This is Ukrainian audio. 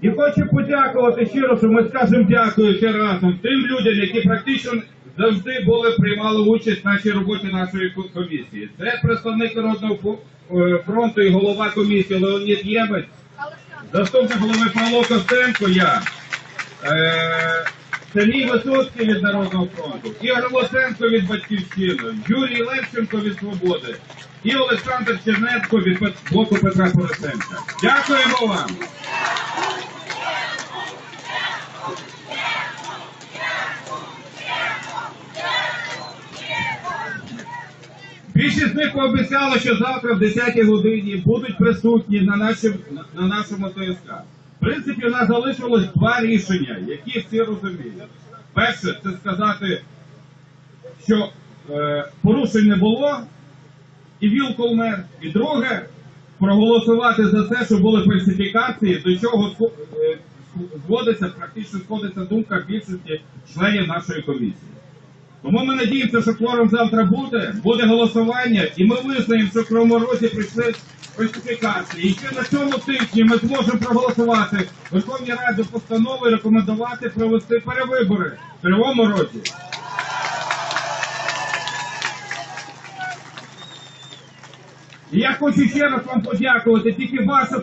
І хочу подякувати щиро, що ми скажемо дякую ще разом тим людям, які практично завжди були приймали участь в нашій роботі нашої комісії. Це представник Народного е, фронту і голова комісії Леонід Єбець, заступник голови Павло Костенко. Я. Е, Сергій Висоцький від Народного фронту, Ігор Лоценко від Батьківщини, Юрій Левченко від Свободи і Олександр Чернетко від блоку Петра Порошенка. Дякуємо вам! Більшість з них пообіцяли, що завтра в 10 годині будуть присутні на, нашому, на нашому ТСК. Принципі, у нас залишилось два рішення, які всі розуміють. Перше, це сказати, що е, порушень не було, і Вілкол мер. І друге, проголосувати за те, що були фальсифікації, до чого е, зводиться, практично сходиться думка більшості членів нашої комісії. Тому ми надіємося, що кворум завтра буде, буде голосування, і ми визнаємо, що в Кривому прийшли фальсифікації. І ще на цьому тижні ми зможемо проголосувати Верховній Раді постанови рекомендувати провести перевибори в Кривому Розі. І я хочу ще раз вам подякувати, тільки ваша